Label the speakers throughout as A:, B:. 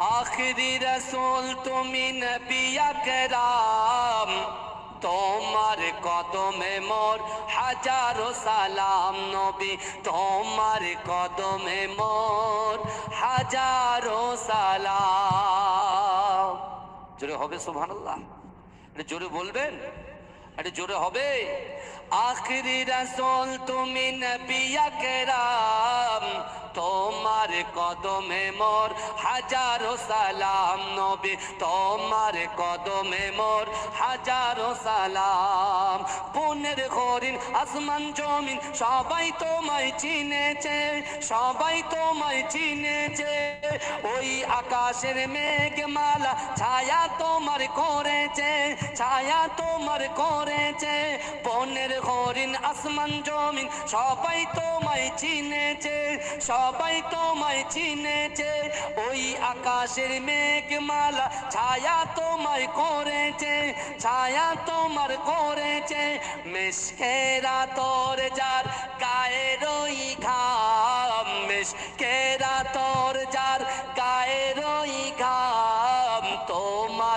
A: আখিরি রসুল, তুমি নবিয়া কেরাম তোমার কদমে মোর হাজারো সালাম নবী, তোমার কদমে মোর হাজারো সালাম। জোরে হবে সুবহানাল্লাহ। এটা জোরে বলবেন? এটা জোরে হবে। আখরি রসুল, তুমি নবিয়া কেরাম তোমার কদমে মোর হাজারো সালাম নবী, তোমার কদমে মোর হাজারো সালাম। পুনের হরিণ, আসমান, জমিন, সবাই তোমায় চিনেছে, সবাই তোমায় চিনেছে। ওই আকাশের মেঘমালা ছায়া তোমার করেছে, ছায়া তোমার করেছে। বনের হরিণ, আসমান, জমিন, সবাই তোমায় চিনেছে সবাই তোমায় চিনেছে, ওই আকাশের মেঘমালা ছায়া তোমায় করেছে, ছায়া তোমার করেছে মেশকেরা তোর যার গায়ের ওই ঘাম মেশকেরা তোর যার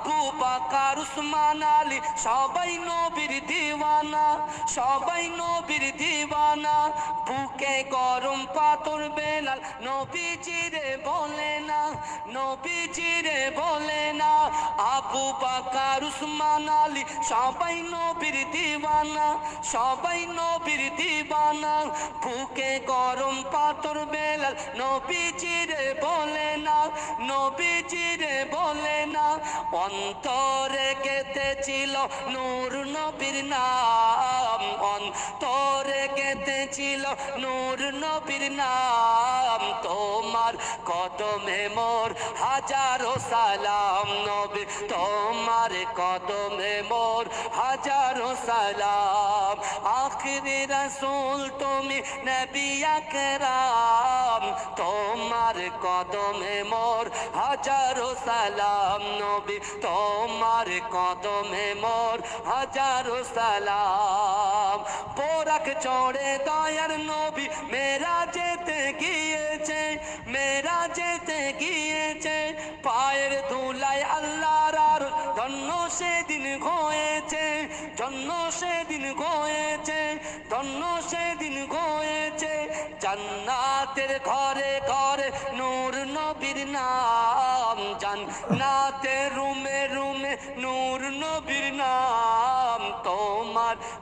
A: আবু বাকার উসমান আলী, সবাই নবীর দিওয়ানা, সবাই নবীর দিওয়ানা। বুকে গরম পাথর বেলাল নবীজিরে বলে না নবীজিরে বলে না। আবু বাকার উসমান আলী, সবাই নবীর দিওয়ানা, সবাই নবীর দিওয়ানা। বুকে গরম পাথর বেলাল নবীজিরে বলে নবীজিরে বলে না অন্তরে কেটেছিল নূর নবীর নাম। অন্তরে কেটেছিল নূর নবীর নাম। তোমার কদমে মোর হাজারো সালাম নবী, তোমার কদমে মোর হাজারো সালাম। আখরি রসুল, তুমি নবী আকরাম। তোমার কদমে মোর হাজারো সালাম নবী, তোমার কদমে মোর হাজারো সালাম। পোরাক চড়ে দয়ার নবী। মেরা যেতে গিয়েছে, মেরা যেতে গিয়েছে। পায়ের ধুলায় আল্লাহর আর ধন্য সেদিন হয়েছে জন্য সেদিন হয়েছে, ধন্য সেদিন হয়েছে। জান্নাতের ঘরে ঘরে নূর নবীর নাম, জান্নাতের রুমে রুমে নূর নবীর নাম। তোমার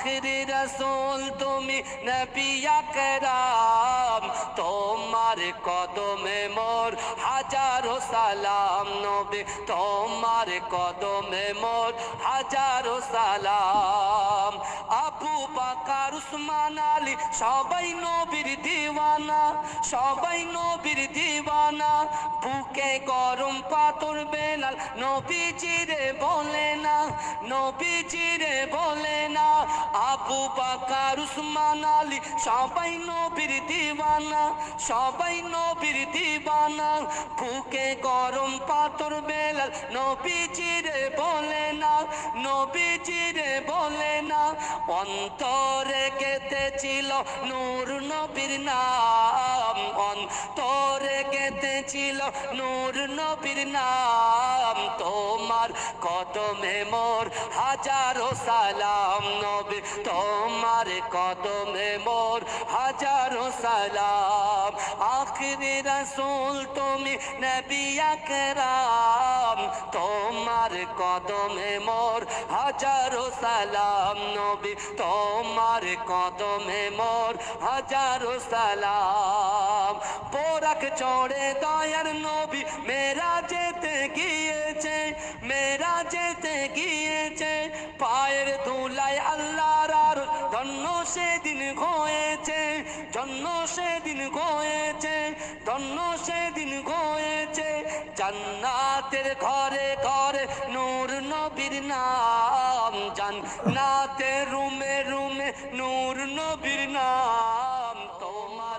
A: আখরি রসুল তুমি নবী আকরাম, তোমার কদমে মোর হাজারো সালাম নবী, তোমার কদমে মোর হাজারো সালাম। বাকার উসমান আলী, সবাই নবীর দিওয়ানা, সবাই নবীর দিওয়ানা। বুকে গরম পাথর বেলাল নবীজিরে বলে না নবীজিরে বলে না। আবু বাকার উসমান আলী, সবাই নবীর দিওয়ানা, সবাই নবীর দিওয়ানা। বুকে গরম পাথর বেলাল নবীজিরে বলে না নবীজিরে বলে না, অন্তরে কেটেছিল নূর নবীর নাম। অন্তরে কেটেছিল নূর নবীর নাম। তোমার কদমে মোর হাজারো সালাম নবী, তোমার কদমে মোর হাজারো সালাম। আখরি রসুল তুমি নবী তোমার কদমে মোর হাজারো সালাম নবী। তোমার কদমে মোর হাজারো সালাম। পোরাক চড়ে দয়ার নবী জন্য সেদিন গোয়েছে ধন্য সেদিন গোয়েছে। জান্নাতের ঘরে ঘরে নূর নবীর নাম, জান্নাতের রুমে রুমে নূর নবীর নাম। তোমার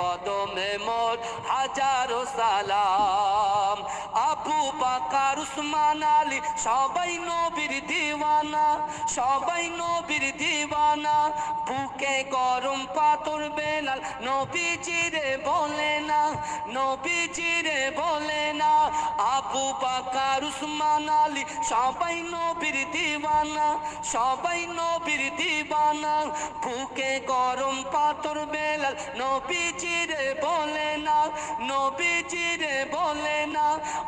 A: কদমে মোর হাজারো সালাম। আবু বাকার, উসমান আলী, সবাই নবীর দিওয়ানা, সবাই নবীর দিওয়ানা। বুকে গরম পাথর বেলাল নবীজিরে বলে নবীজিরে বলে না, আবু বাকার, উসমান আলী, সবাই নবীর দিওয়ানা সবাই নবীর দিওয়ানা বুকে গরম পাথর বেলাল নবীজিরে বলে না নবীজিরে বলে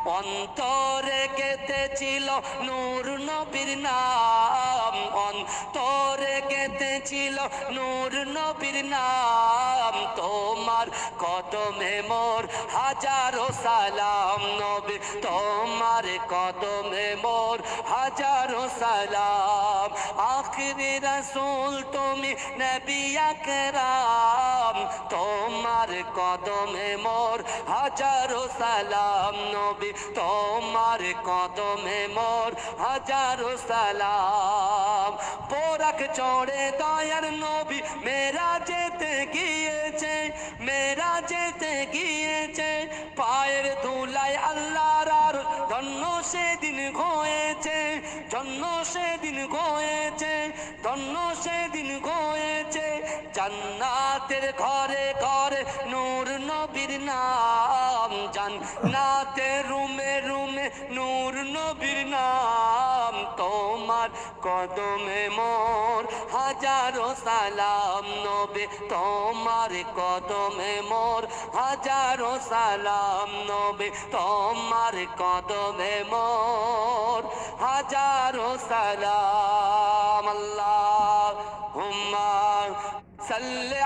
A: অন্তরে কেটেছিল নূর নবীর নাম। অন্তরে কেটেছিল নূর নবীর নাম। তোমার কদমে মোর হাজারো সালাম নবী। তোমার কদমে মোর হাজারো সালাম। আখরি রসুল, তুমি নবী আকরাম। তোমার কদমে মোর হাজারো সালাম নবী। তোমার কদমে মোর হাজারো সালাম। পোরাক চড়ে দয়ার নবী মেরা যেতে গিয়েছে, মেরা যেতে গিয়েছে। পায়ের ধুলায় আল্লাহর আর ধন্য সেদিন হয়েছে জন্য সেদিন হয়েছে, ধন্য সেদিন হয়েছে। জান্নাতের ঘরে ঘরে নূর নবীর নাম। জান্নাতের রুমে রুমে নূর নবীর নাম, তোমার কদমে মোর। হাজারো সালাম নবে, তোমার কদমে মোর। হাজারো সালাম নবে, তোমার কদমে মোর। হাজারো সালাম আল্লাহ হুম্মা সাল্লি